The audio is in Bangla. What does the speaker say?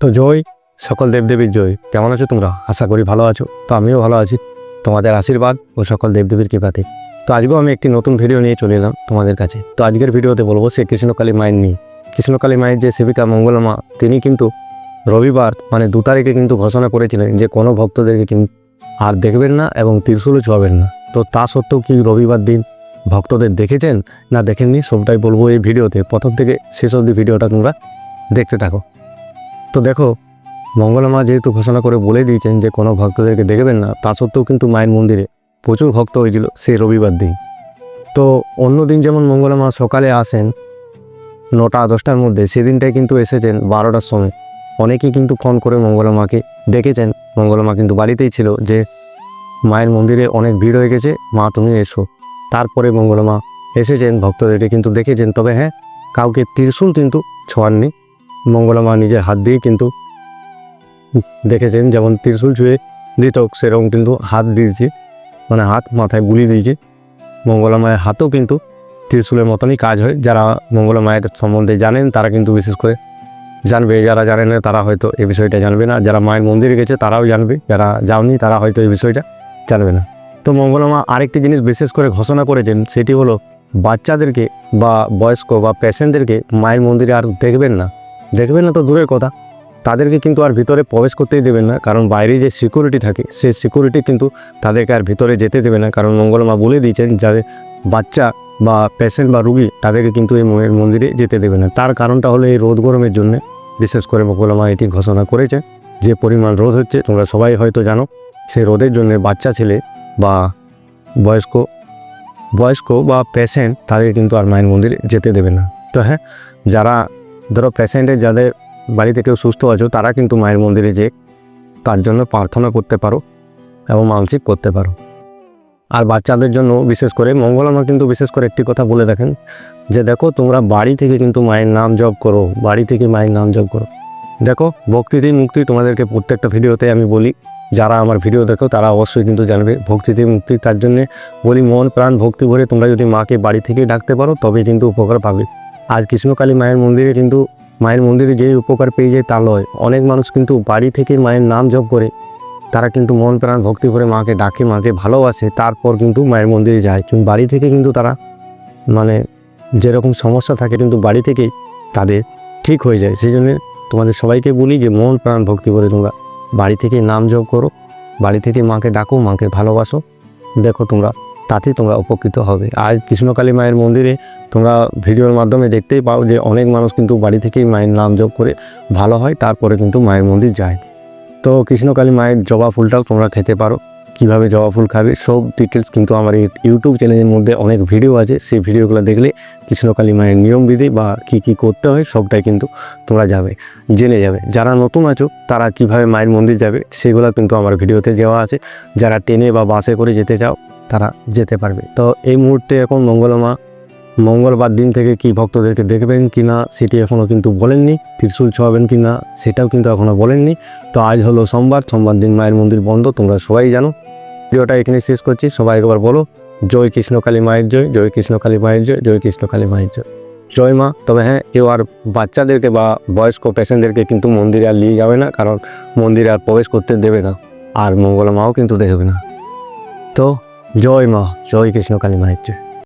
তো জয়, সকল দেবদেবীর জয়। কেমন আছো তোমরা? আশা করি ভালো আছো। তো আমিও ভালো আছি। তোমাদের আশীর্বাদ ও সকল দেবদেবীর কৃপাতে। তো আজকেও আমি একটি নতুন ভিডিও নিয়ে চলে এলাম তোমাদের কাছে। তো আজকের ভিডিওতে বলব সে কৃষ্ণকালী মায়ের নিয়ে। কৃষ্ণকালী মায়ের যে সেবিকা মঙ্গলমা, তিনি কিন্তু রবিবার মানে দু তারিখে কিন্তু ঘোষণা করেছিলেন যে কোনো ভক্তদেরকে কিন্তু আর দেখবেন না এবং ত্রিশূলও ছোঁয়াবেন না। তো তা সত্ত্বেও কি রবিবার দিন ভক্তদের দেখেছেন না দেখেননি? সবটাই বলব এই ভিডিওতে। প্রথম থেকে শেষ অবধি ভিডিওটা তোমরা দেখতে থাকো। তো দেখো মঙ্গলমা যেহেতু ঘোষণা করে বলে দিয়েছেন যে কোনো ভক্তদেরকে দেখবেন না, তা সত্ত্বেও কিন্তু মায়ের মন্দিরে প্রচুর ভক্ত হয়েছিল সেই রবিবার দিন। তো অন্য দিন যেমন মঙ্গলমা সকালে আসেন নটা, দশটার মধ্যে, সেদিনটাই কিন্তু এসেছেন বারোটার সময়। অনেকেই কিন্তু ফোন করে মঙ্গলমাকে ডেকেছেন। মঙ্গলমা কিন্তু বাড়িতেই ছিল যে, মায়ের মন্দিরে অনেক ভিড় হয়ে গেছে, মা তুমি এসো। তারপরে মঙ্গলমা এসেছেন, ভক্তদেরকে কিন্তু দেখেছেন। তবে হ্যাঁ কাউকে ত্রিশূল কিন্তু ছোঁয়াননি। মঙ্গলমা নিজের হাত দিয়ে কিন্তু দেখেছেন যেমন ত্রিশূল ছুঁয়ে দিত সেরকম কিন্তু হাত দিয়েছে মানে হাত মাথায় বুলিয়ে দিয়েছে। মঙ্গলা মায়ের হাতেও কিন্তু ত্রিশূলের মতনই কাজ হয়। যারা মঙ্গলা মায়ের সম্বন্ধে জানেন, তারা কিন্তু বিশেষ করে জানবে। যারা জানেন না, তারা হয়তো এই বিষয়টা জানবে না। যারা মায়ের মন্দিরে গেছে, তারাও জানবে। যারা যাওনি, তারা হয়তো এই বিষয়টা জানবে না। তো মঙ্গলা মা আরেকটি জিনিস বিশেষ করে ঘোষণা করেছেন, সেটি হলো বাচ্চাদেরকে বা বয়স্ক বা পেশেন্টদেরকে মায়ের মন্দিরে আর দেখবেন না। দেখবেন না তো দূরের কথা। তাদেরকে কিন্তু আর ভিতরে প্রবেশ করতেই দেবেন না, কারণ বাইরে যে সিকিউরিটি থাকে, সেই সিকিউরিটি কিন্তু তাদেরকে আর ভিতরে যেতে দেবে না। কারণ মঙ্গলমা বলে দিয়েছেন, যাদের বাচ্চা বা পেশেন্ট বা রুগী, তাদেরকে কিন্তু এই ময়ের মন্দিরে যেতে দেবে না। তার কারণটা হলো এই রোদ গরমের জন্য। বিশেষ করে মঙ্গলমা এটি ঘোষণা করেছে যে পরিমাণ রোদ হচ্ছে, তোমরা সবাই হয়তো জানো, সেই রোদের জন্য বাচ্চা ছেলে বা বয়স্ক বয়স্ক বা পেশেন্ট তাদের কিন্তু আর মায়ের মন্দিরে যেতে দেবে না। তো হ্যাঁ যারা ধরো পেশেন্টের যাদের বাড়িতে কেউ সুস্থ আছো, তারা কিন্তু মায়ের মন্দিরে যে তার জন্য প্রার্থনা করতে পারো এবং মানসিক করতে পারো। আর বাচ্চাদের জন্য বিশেষ করে মঙ্গলমা কিন্তু বিশেষ করে একটি কথা বলে দেখেন যে দেখো তোমরা বাড়ি থেকে কিন্তু মায়ের নাম জপ করো, বাড়ি থেকে মায়ের নাম জপ করো। দেখো ভক্তিদি মুক্তি তোমাদেরকে প্রত্যেকটা ভিডিওতে আমি বলি, যারা আমার ভিডিও দেখো তারা অবশ্যই কিন্তু জানবে ভক্তিদি মুক্তি, তার জন্যে বলি মন প্রাণ ভক্তি ভরে তোমরা যদি মাকে বাড়ি থেকেই ডাকতে পারো, তবেই কিন্তু উপকার পাবে। আজ কৃষ্ণকালী মায়ের মন্দিরে কিন্তু মায়ের মন্দিরে যে উপকার পেয়ে যায় তা নয় অনেক মানুষ কিন্তু বাড়ি থেকে মায়ের নাম জপ করে, তারা কিন্তু মন প্রাণ ভক্তি করে মাকে ডাকে, মাকে ভালোবাসে, তারপর কিন্তু মায়ের মন্দিরে যায়। কিন্তু বাড়ি থেকে কিন্তু তারা মানে যেরকম সমস্যা থাকে কিন্তু বাড়ি থেকেই তাদের ঠিক হয়ে যায়। সেই জন্য তোমাদের সবাইকে বলি যে মন প্রাণ ভক্তি করে তোমরা বাড়ি থেকে নাম জপ করো, বাড়ি থেকে মাকে ডাকো, মাকে ভালোবাসো। দেখো তোমরা তাতে তোমরা উপকৃত হবে। আর কৃষ্ণকালী মায়ের মন্দিরে তোমরা ভিডিওর মাধ্যমে দেখতেই পাও যে অনেক মানুষ কিন্তু বাড়ি থেকেই মায়ের নাম জপ করে ভালো হয়, তারপরে কিন্তু মায়ের মন্দির যায়। তো কৃষ্ণকালী মায়ের জবা ফুলটাও তোমরা খেতে পারো। কীভাবে জবা ফুল খাবে সব ডিটেলস কিন্তু আমার এই ইউটিউব চ্যানেলের মধ্যে অনেক ভিডিও আছে। সেই ভিডিওগুলো দেখলে কৃষ্ণকালী মায়ের নিয়মবিধি বা কি কি করতে হয় সবটাই কিন্তু তোমরা যাবে, জেনে যাবে। যারা নতুন আছো, তারা কীভাবে মায়ের মন্দির যাবে, সেগুলো কিন্তু আমার ভিডিওতে দেওয়া আছে। যারা ট্রেনে বা বাসে করে যেতে চাও তারা যেতে পারবে। তো এই মুহূর্তে এখন মঙ্গলমা, মঙ্গলবার দিন থেকে কি ভক্তদেরকে দেখবেন কি না সেটি এখনও কিন্তু বলেননি, ত্রিশূল ছোঁয়াবেন কি না সেটাও কিন্তু এখনও বলেননি। তো আজ হলো সোমবার সোমবার দিন মায়ের মন্দির বন্ধ, তোমরা সবাই জানো। ভিডিওটা এখানে শেষ করছি, সবাই একবার বলো, জয় কৃষ্ণকালী মায়ের জয় জয় কৃষ্ণকালী মায়ের জয় জয় কৃষ্ণকালী মায়ের জয়। জয় মা, তবে হ্যাঁ কেউ আর বাচ্চাদেরকে বা বয়স্ক পেশেন্টদেরকে কিন্তু মন্দিরে আর নিয়ে যাবে না, কারণ মন্দিরে আর প্রবেশ করতে দেবে না, আর মঙ্গলা মাও কিন্তু দেখবে না। তো জয় মা জয় কৃষ্ণকালী মায়ের জয়